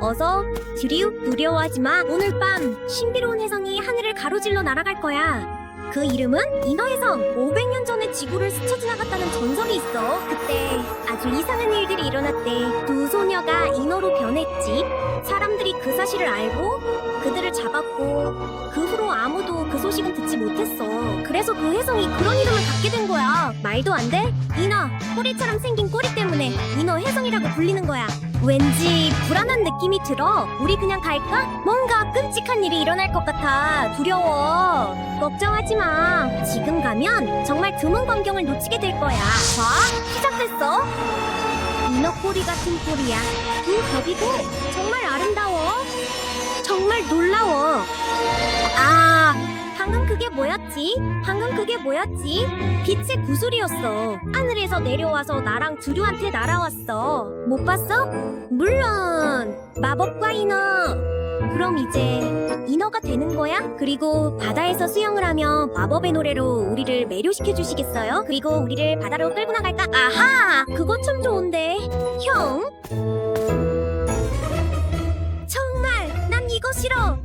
어서 드리우 두려워하지 마. 오늘 밤 신비로운 혜성이 하늘을 가로질러 날아갈 거야. 그 이름은 인어혜성. 500년 전에 지구를 스쳐 지나갔다는 전설이 있어. 그때 아주 이상한 일들이 일어났대. 두 소녀가 인어로 변했지. 사람들이 그 사실을 알고 그들을 잡았고 그 후로 아무도 그 소식은 듣지 못했어. 그래서 그 혜성이 그런 이름을 갖게 된 거야. 말도 안 돼? 인어. 꼬리처럼 생긴 꼬리 때문에 인어 혜성이라고 불리는 거야. 왠지 불안한 느낌이 들어. 우리 그냥 갈까? 뭔가 끔찍한 일이 일어날 것 같아. 두려워. 걱정하지 마. 지금 가면 정말 드문 광경을 놓치게 될 거야. 봐, 시작됐어. 인어 꼬리 같은 꼬리야. 두 겹이고 정말 아름다워. 정말 놀라워. 아, 방금 그게 뭐였지? 방금 그게 뭐였지? 빛의 구슬이었어. 하늘에서 내려와서 나랑 두류한테 날아왔어. 못 봤어? 물론 마법과 인어. 그럼 이제 인어가 되는 거야? 그리고 바다에서 수영을 하며 마법의 노래로 우리를 매료시켜 주시겠어요? 그리고 우리를 바다로 끌고 나갈까? 아하! 그거 참 좋은데. 형? 정말 난 이거 싫어.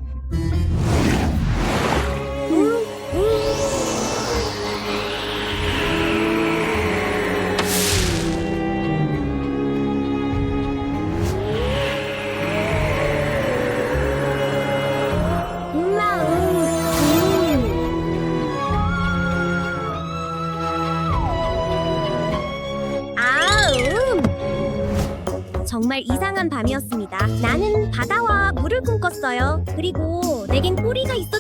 이상한 밤이었습니다. 나는 바다와 물을 꿈꿨어요. 그리고 내겐 꼬리가 있었지.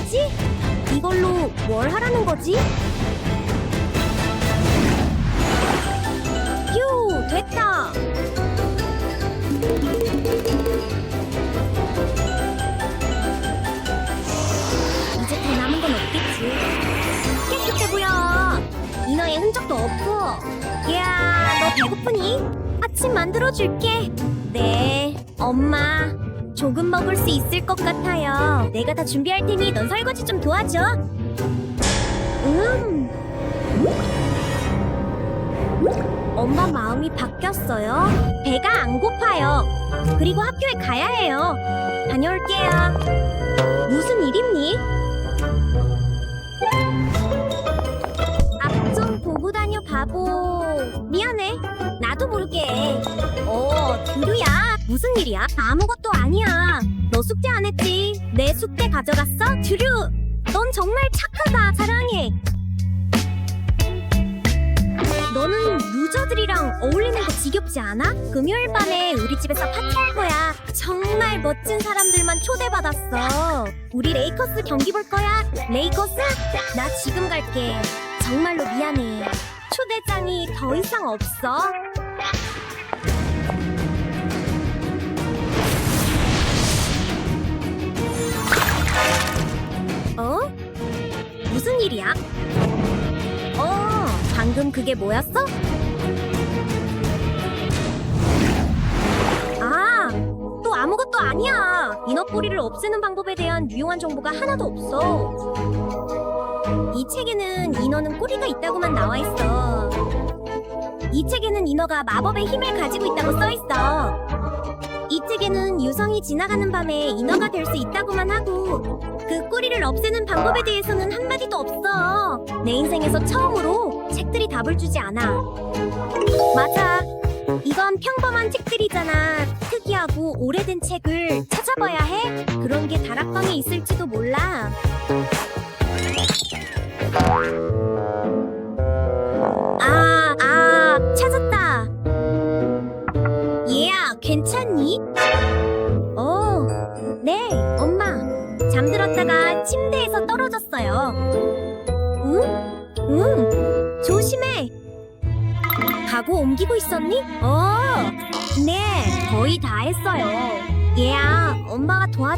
뭐지? 이걸로 뭘 하라는 거지? 휴, 됐다. 이제 더 남은 건 없겠지. 깨끗해 보여. 인어의 흔적도 없고. 야, 너 배고프니? 아침 만들어 줄게. 네, 엄마. 조금 먹을 수 있을 것 같아요. 내가 다 준비할 테니 넌 설거지 좀 도와줘. 음. 엄마 마음이 바뀌었어요. 배가 안 고파요. 그리고 학교에 가야 해요. 다녀올게요. 무슨 일입니? 앞 좀 보고 다녀 바보. 미안해. 나도 모르게. 어, 두루야. 무슨 일이야? 아무것도 아니야. 너 숙제 안 했지? 내 숙제 가져갔어? 두루. 넌 정말 착하다. 사랑해. 너는 루저들이랑 어울리는 거 지겹지 않아? 금요일 밤에 우리 집에서 파티할 거야. 정말 멋진 사람들만 초대받았어. 우리 레이커스 경기 볼 거야. 레이커스? 나 지금 갈게. 정말로 미안해. 초대장이 더 이상 없어. 어? 무슨 일이야? 어, 방금 그게 뭐였어? 아, 또 아무것도 아니야. 인어뿌리를 없애는 방법에 대한 유용한 정보가 하나도 없어. 이 책에는 인어는 꼬리가 있다고만 나와 있어. 이 책에는 인어가 마법의 힘을 가지고 있다고 써 있어. 이 책에는 유성이 지나가는 밤에 인어가 될 수 있다고만 하고 그 꼬리를 없애는 방법에 대해서는 한마디도 없어. 내 인생에서 처음으로 책들이 답을 주지 않아. 맞아. 이건 평범한 책들이잖아. 특이하고 오래된 책을 찾아봐야 해. 그런 게 다락방에 있을지도 몰라.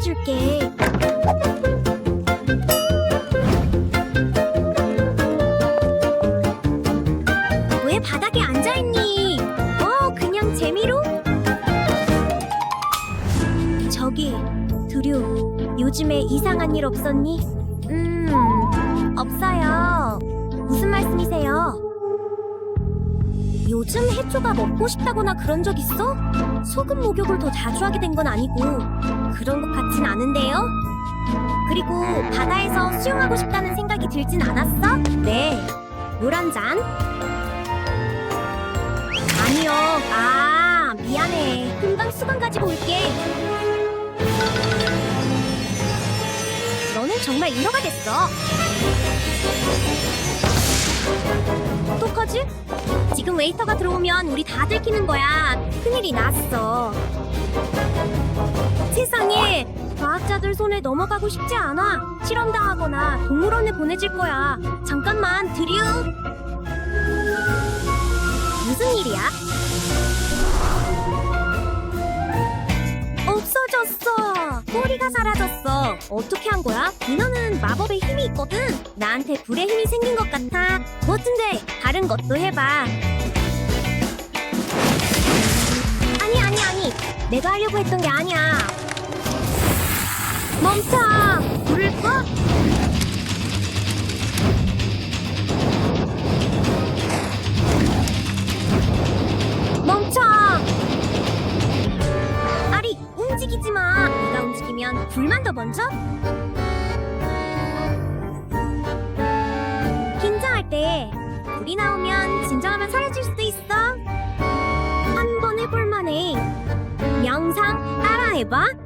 도와줄게. 왜 바닥에 앉아있니? 어, 그냥 재미로? 저기, 두류, 요즘에 이상한 일 없었니? 음, 없어요. 무슨 말씀이세요? 요즘 해초가 먹고 싶다거나 그런 적 있어? 소금 목욕을 더 자주 하게 된 건 아니고 그런 것 같진 않은데요? 그리고 바다에서 수영하고 싶다는 생각이 들진 않았어? 네. 물 한 잔? 아니요. 아, 미안해. 금방 수건 가지고 올게. 너는 정말 인어가 됐어. 어떡하지? 지금 웨이터가 들어오면 우리 다 들키는 거야. 큰일이 났어. 세상에 과학자들 손에 넘어가고 싶지 않아. 실험당하거나 동물원에 보내질 거야. 잠깐만, 드류. 무슨 일이야? 없어졌어. 꼬리가 사라졌어. 어떻게 한 거야? 민호는 마법의 힘이 있거든. 나한테 불의 힘이 생긴 것 같아. 멋진데 다른 것도 해봐. 아니 아니 아니. 내가 하려고 했던 게 아니야. 멈춰. 불을 꺼. 멈춰. 아리 움직이지 마. 네가 움직이면 불만 더 번져. 긴장할 때 불이 나오면 진정하면 사라질 수도 있어. 한 번 해볼 만해. 명상 따라해봐.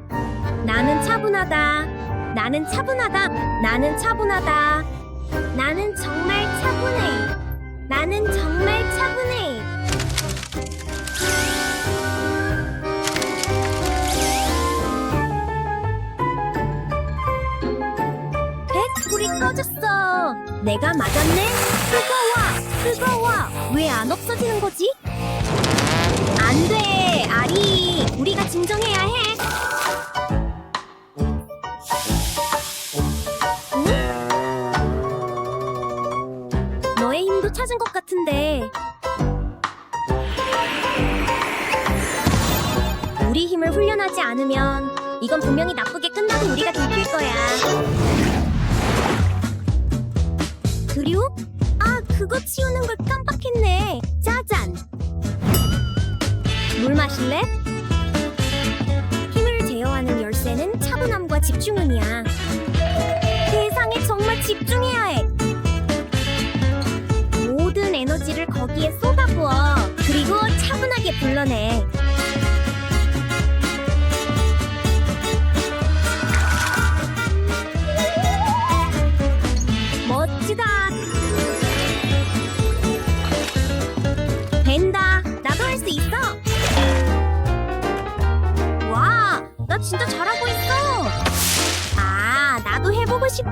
나는 차분하다. 나는 차분하다. 나는 차분하다. 나는 정말 차분해. 나는 정말 차분해. 백 불이 꺼졌어. 내가 맞았네. 뜨거워, 뜨거워. 왜 안 없어지는 거지? 안 돼, 아리. 우리가 진정해야 해. 찾은 것 같은데. 우리 힘을 훈련하지 않으면 이건 분명히 나쁘게 끝나도 우리가 들킬 거야. 그리고 아 그거 치우는 걸 깜빡했네. 짜잔. 물 마실래? 힘을 제어하는 열쇠는 차분함과 집중음이야. 거기에 쏟아부어. 그리고 차분하게 불러내. 멋지다. 된다. 나도 할 수 있어. 와, 나 진짜 잘하고 있어. 아, 나도 해보고 싶어.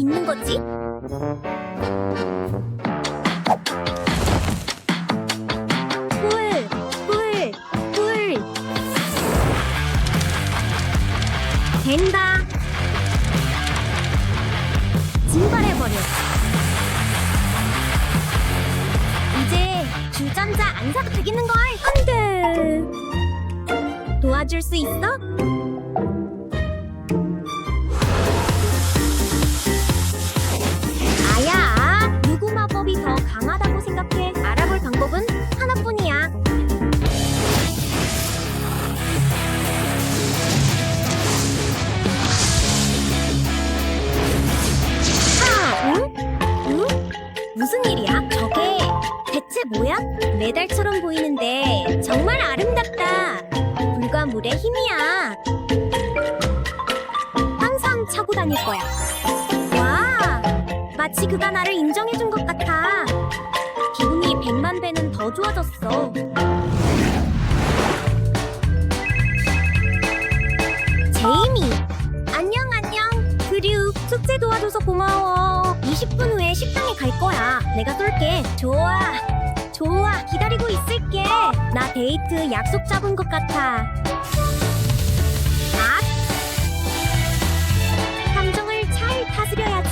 있는 거지? 불, 불, 불. 된다. 증발해버려. 이제 주전자 안 사도 되겠는걸? 안 돼. 도와줄 수 있어? 물의 힘이야. 항상 차고 다닐 거야. 와, 마치 그가 나를 인정해 준 것 같아. 기분이 더 좋아졌어. 제이미, 안녕 안녕. 그류 숙제 도와줘서 고마워. 20분 후에 식당에 갈 거야. 내가 쏠게. 좋아. 좋아. 기다리고 있을게. 나 데이트 약속 잡은 것 같아. 아. 감정을 잘 다스려야지.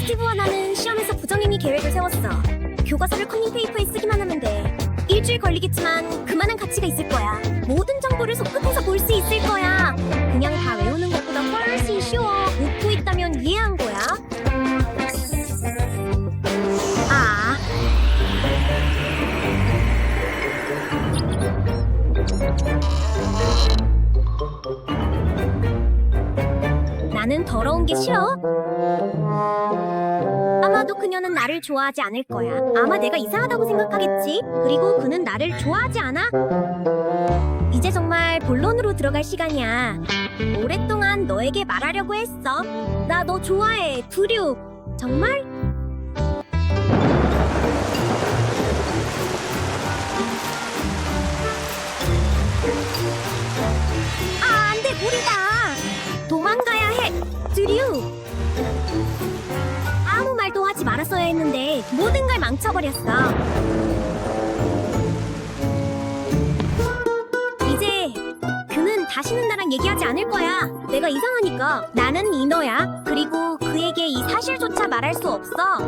스티브와 나는 시험에서 부정행위 계획을 세웠어. 교과서를 커닝페이퍼에 쓰기만 하면 돼. 일주일 걸리겠지만 그만한 가치가 있을 거야. 모든 정보를 속급해서 볼 수 있을 거야. 그냥 다 외우 게 싫어. 아마도 그녀는 나를 좋아하지 않을 거야. 아마 내가 이상하다고 생각하겠지. 그리고 그는 나를 좋아하지 않아. 이제 정말 본론으로 들어갈 시간이야. 오랫동안 너에게 말하려고 했어. 나 너 좋아해, 두류. 정말? 아, 안 돼, 무리다. 두류. 아무 말도 하지 말았어야 했는데 모든 걸 망쳐버렸어. 이제 그는 다시는 나랑 얘기하지 않을 거야. 내가 이상하니까 나는 이너야. 그리고 그에게 이 사실조차 말할 수 없어.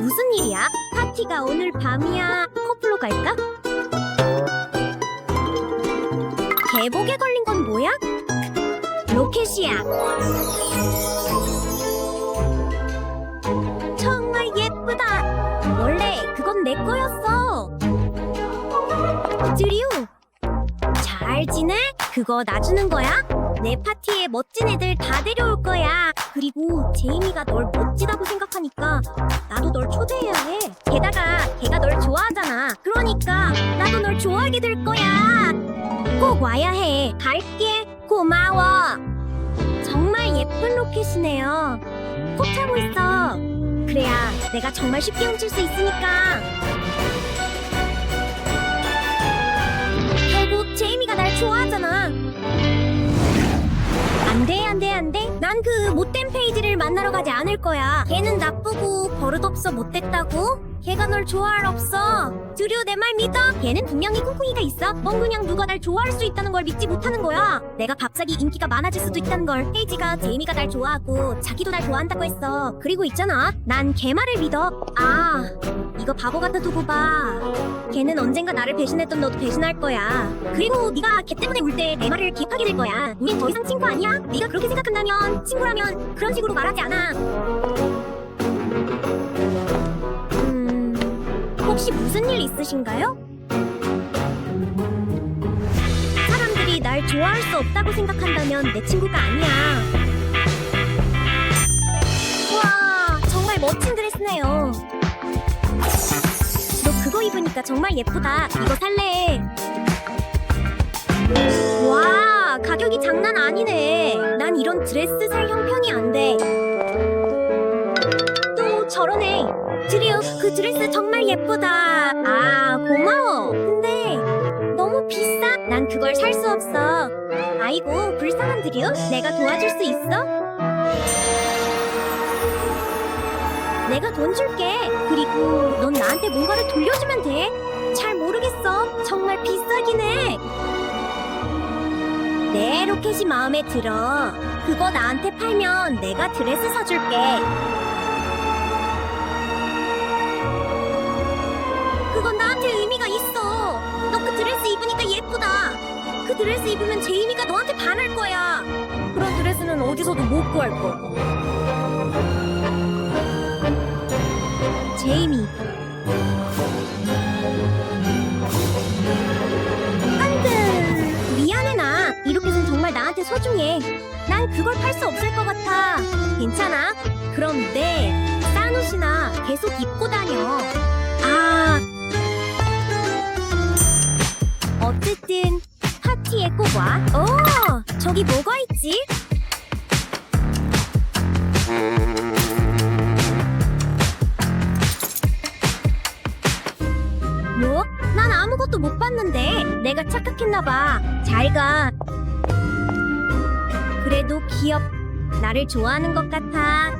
무슨 일이야? 파티가 오늘 밤이야. 커플로 갈까? 개복에 걸린 건 뭐야? 로켓이야. 정말 예쁘다. 원래 그건 내 거였어. 드리우, 잘 지내? 그거 놔주는 거야? 내 파티에 멋진 애들 다 데려올 거야. 그리고 제이미가 널 멋지다고 생각하니까 나도 널 초대해야 해. 게다가 걔가 널 좋아하잖아. 그러니까 나도 널 좋아하게 될 거야. 꼭 와야 해. 갈게. 고마워. 정말 예쁜 로켓이네요. 꼭 차고 있어. 그래야 내가 정말 쉽게 훔칠 수 있으니까. 결국 제이미가 날 좋아하잖아. 안 돼, 안 돼, 안 돼. 난 그 못된 페이지를 만나러 가지 않을 거야. 걔는 나쁘고 버릇없어 못됐다고? 걔가 널 좋아할 없어. 드류 내 말 믿어. 걔는 분명히 꿍꿍이가 있어. 넌 그냥 누가 날 좋아할 수 있다는 걸 믿지 못하는 거야. 내가 갑자기 인기가 많아질 수도 있다는 걸. 페이지가 제이미가 날 좋아하고 자기도 날 좋아한다고 했어. 그리고 있잖아. 난 걔 말을 믿어. 아, 이거 바보 같아 두고 봐. 걔는 언젠가 나를 배신했던 너도 배신할 거야. 그리고 네가 걔 때문에 울 때 내 말을 기억하게 될 거야. 우린 더 이상 친구 아니야? 네가 그렇게 생각한다면 친구라면 그런 식으로 말하지 않아. 음, 혹시 무슨 일 있으신가요? 사람들이 날 좋아할 수 없다고 생각한다면 내 친구가 아니야. 와, 정말 멋진 드레스네요. 너 그거 입으니까 정말 예쁘다. 이거 살래. 와, 가격이 장난 아니네. 난 이런 드레스 살 형편이 안 돼. 또 저러네. 드리오, 그 드레스 정말 예쁘다. 아, 고마워. 근데 너무 비싸. 난 그걸 살 수 없어. 아이고, 불쌍한 드리오. 내가 도와줄 수 있어? 내가 돈 줄게. 그리고 넌 나한테 뭔가를 돌려주면 돼. 잘 모르겠어. 정말 비싸긴 해. 내 로켓이 마음에 들어. 그거 나한테 팔면 내가 드레스 사줄게. 그건 나한테 의미가 있어. 너 그 드레스 입으니까 예쁘다. 그 드레스 입으면 제이미가 너한테 반할 거야. 그런 드레스는 어디서도 못 구할 거. 제이미. 안돼. 미안해 나. 이 로켓은 정말 나한테 소중해. 난 그걸 팔 수 없을 것 같아. 괜찮아. 그럼 내 싸누시나 계속 입고 다녀. 아. 어쨌든 파티에 꼭 와. 오, 저기 뭐가 있지? 했나 봐. 잘 가. 그래도 기업 나를 좋아하는 것 같아.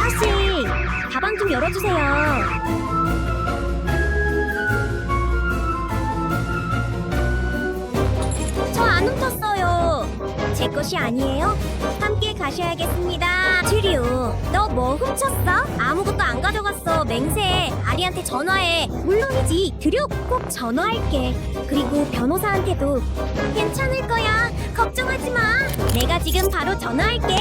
아씨 가방 좀 열어주세요. 저 안 훔쳤어요. 제 것이 아니에요? 가셔야겠습니다. 주류, 너뭐 훔쳤어? 아무것도 안 가져갔어. 맹세. 아리한테 전화해. 물론이지. 드류, 꼭 전화할게. 그리고 변호사한테도 괜찮을 거야. 걱정하지 마. 내가 지금 바로 전화할게.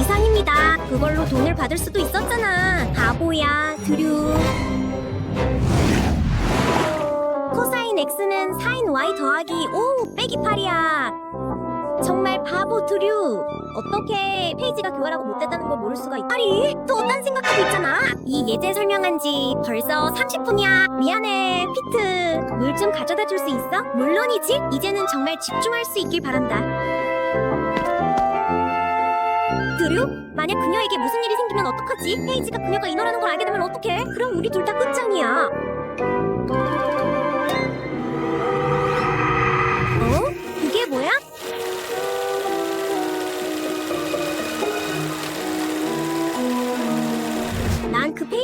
이상입니다. 그걸로 돈을 받을 수도 있었잖아. 바보야, 드류. 코사인 X는 사인 Y 더하기 5 빼기 8이야. 정말 바보 드류. 어떻게 페이지가 교활하고 못됐다는 걸 모를 수가 있... 아리, 또딴 생각하고 있잖아. 이 예제 설명한 지 벌써 30분이야. 미안해, 피트. 물 좀 가져다 줄 수 있어? 물론이지. 이제는 정말 집중할 수 있길 바란다. 드류? 만약 그녀에게 무슨 일이 생기면 어떡하지? 페이지가 그녀가 인어라는 걸 알게 되면 어떡해? 그럼 우리 둘 다 끝장이야.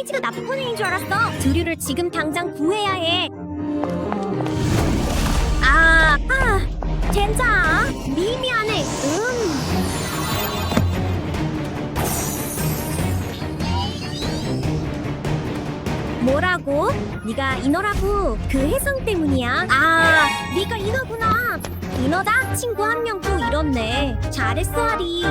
페이지가 나쁜 애인 줄 알았어. 드류를 지금 당장 구해야 해. 아, 아, 젠장. 미미하네. 음. 뭐라고? 네가 인어라고 그 혜성 때문이야? 아, 네가 인어구나. 인어다 친구 한 명 또 잃었네. 잘했어, 아리.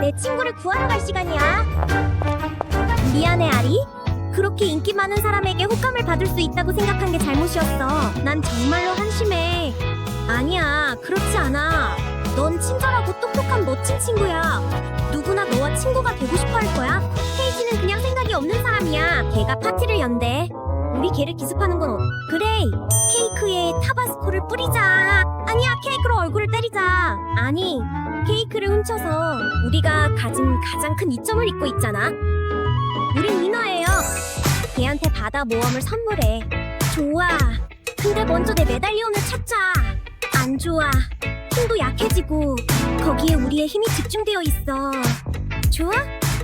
내 친구를 구하러 갈 시간이야. 미안해, 아리. 그렇게 인기 많은 사람에게 호감을 받을 수 있다고 생각한 게 잘못이었어. 난 정말로 한심해. 아니야, 그렇지 않아. 넌 친절하고 똑똑한 멋진 친구야. 누구나 너와 친구가 되고 싶어 할 거야. 페이지는 그냥 생각이 없는 사람이야. 걔가 파티를 연대. 우리 걔를 기습하는 건 어... 그래. 케이크에 타바스코를 뿌리자. 아니야, 케이크로 얼굴을 때리자. 아니, 케이크를 훔쳐서 우리가 가진 가장 큰 이점을 잊고 있잖아. 우린 위너예요. 걔한테 바다 모험을 선물해. 좋아. 근데 먼저 내 메달리온을 찾자. 안 좋아. 힘도 약해지고 거기에 우리의 힘이 집중되어 있어. 좋아?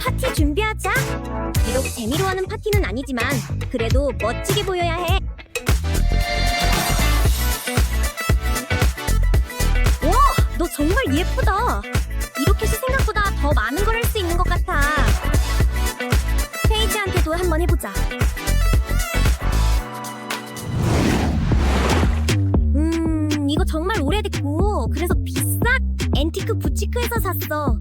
파티 준비하자. 비록 재미로 하는 파티는 아니지만 그래도 멋지게 보여야 해. 정말 예쁘다. 이렇게 해서 생각보다 더 많은 걸 할 수 있는 것 같아. 페이지한테도 한번 해보자. 음, 이거 정말 오래됐고 그래서 비싸. 앤티크 부치크에서 샀어.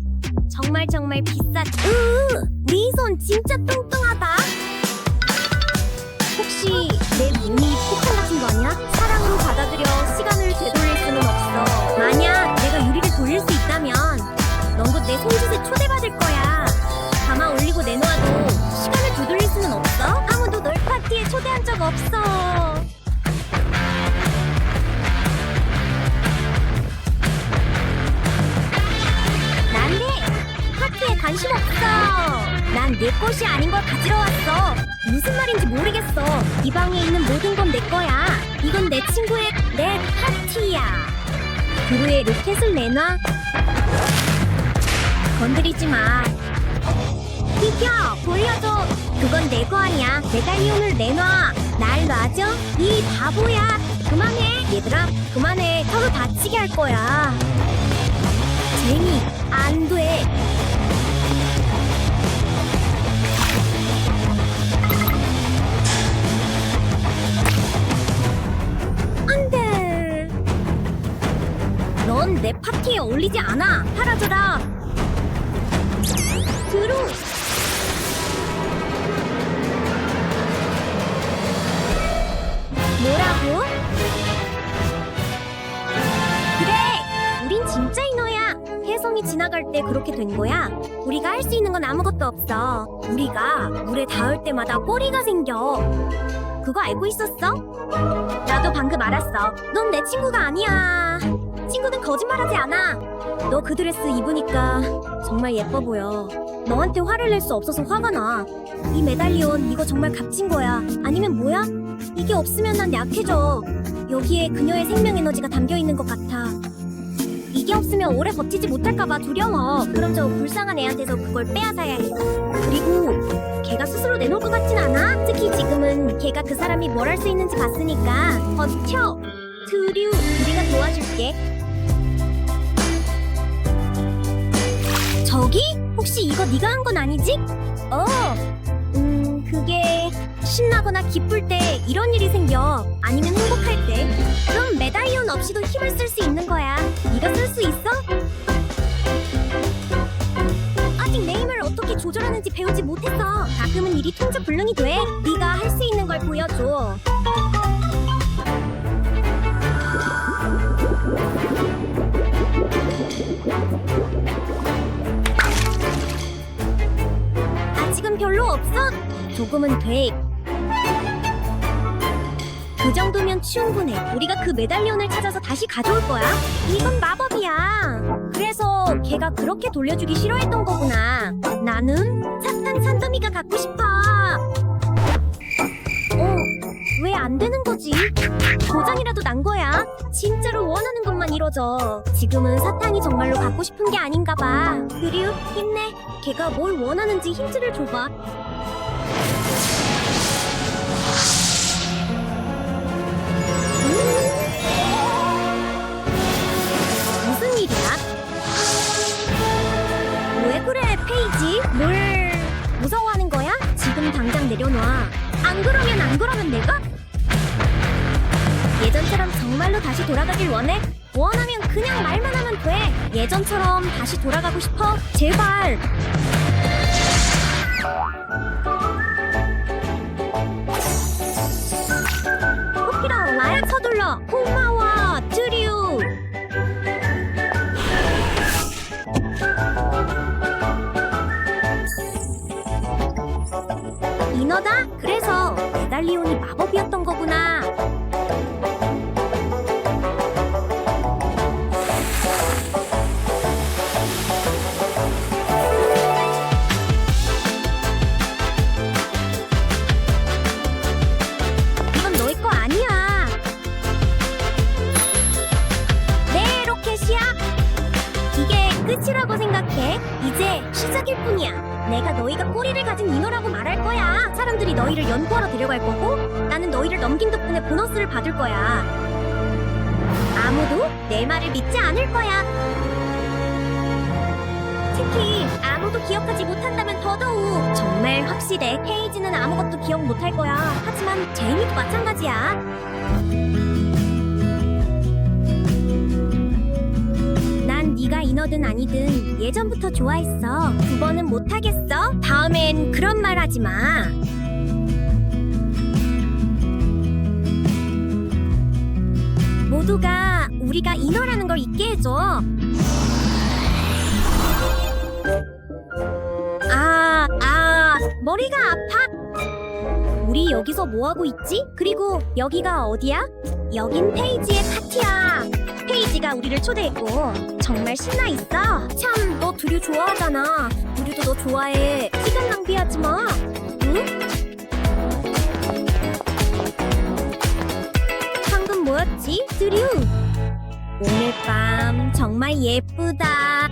정말 정말 비싸. 으, 네손 진짜 뚱뚱하다. 혹시 내 몸이 폭탄 손짓에 초대받을 거야. 담아 올리고 내놓아도 시간을 되돌릴 수는 없어. 아무도 널 파티에 초대한 적 없어. 난데 파티에 관심 없어. 난 내 것이 아닌 걸 가지러 왔어. 무슨 말인지 모르겠어. 이 방에 있는 모든 건 내 거야. 이건 내 친구의 내 파티야. 그루의 로켓을 내놔. 건드리지 마. 비켜! 돌려줘! 그건 내 거 아니야. 메달리온을 내놔. 날 놔줘. 이 바보야. 그만해. 얘들아, 그만해. 서로 다치게 할 거야. 제니, 안 돼. 안 돼. 넌 내 파티에 어울리지 않아. 사라져라. 뭐라고? 그래, 우린 진짜 인어야. 혜성이 지나가. 나갈 때 그렇게 된 거야. 우리가 할 수 있는 건 아무것도 없어. 우리가 물에 닿을 때마다 꼬리가 생겨. 그거 알고 있었어? 나도 방금 알았어. 넌 내 친구가 아니야. 친구는 거짓말하지 않아. 너 그 드레스 입으니까 정말 예뻐 보여. 너한테 화를 낼 수 없어서 화가 나. 이 메달리온 이거 정말 값진 거야. 아니면 뭐야? 이게 없으면 난 약해져. 여기에 그녀의 생명 에너지가 담겨 있는 것 같아. 이게 없으면 오래 버티지 못할까봐 두려워. 그럼 저 불쌍한 애한테서 그걸 빼앗아야 해. 그리고 걔가 스스로 내놓을 것 같진 않아. 특히 지금은 걔가 그 사람이 뭘 할 수 있는지 봤으니까 버텨. 드류, 우리가 도와줄게. 저기? 혹시 이거 네가 한 건 아니지? 어. 음, 그게 신나거나 기쁠 때 이런 일이 생겨. 아니면 행복할 때. 그럼 메달리온 없이도 힘을 쓸 수 있는 거야. 네가 쓸 수 있어? 아직 내 힘을 어떻게 조절하는지 배우지 못했어. 가끔은 일이 통제 불능이 돼. 네가 할 수 있는 걸 보여줘. 별로 없어? 조금은 돼. 그 정도면 충분해. 우리가 그 메달리온을 찾아서 다시 가져올 거야. 이건 마법이야. 그래서 걔가 그렇게 돌려주기 싫어했던 거구나. 나는 사탄 산더미가 갖고 싶어. 어, 왜 안 되는 거지? 고장이라도 난 거야. 진짜로 원하는 것만 이뤄져. 지금은 사탕이 정말로 갖고 싶은 게 아닌가 봐. 그리우, 힘내. 걔가 뭘 원하는지 힌트를 줘봐. 무슨 일이야? 왜 그래, 페이지? 뭘 무서워하는 거야? 지금 당장 내려놔. 안 그러면 안 그러면 내가? 예전처럼 정말로 다시 돌아가길 원해? 원하면 그냥 말만 하면 돼. 예전처럼 다시 돌아가고 싶어? 제발. 이제 시작일 뿐이야. 내가 너희가 꼬리를 가진 인어라고 말할 거야. 사람들이 너희를 연구하러 데려갈 거고, 나는 너희를 넘긴 덕분에 보너스를 받을 거야. 아무도 내 말을 믿지 않을 거야. 특히 아무도 기억하지 못한다면 더더욱 정말 확실해. 헤이즈는 아무것도 기억 못할 거야. 하지만 제이미도 마찬가지야. 인어든 아니든 예전부터 좋아했어. 두 번은 못하겠어? 다음엔 그런 말 하지 마. 모두가 우리가 인어라는 걸 잊게 해줘. 아, 아, 머리가 아파. 우리 여기서 뭐 하고 있지? 그리고 여기가 어디야? 여긴 페이지의 파티야. 페이지가 우리를 초대했고 정말 신나 있어. 참, 너 두류 좋아하잖아. 두류도 너 좋아해. 시간 낭비하지 마. 응? 방금 뭐였지? 두류. 오늘 밤 정말 예쁘다.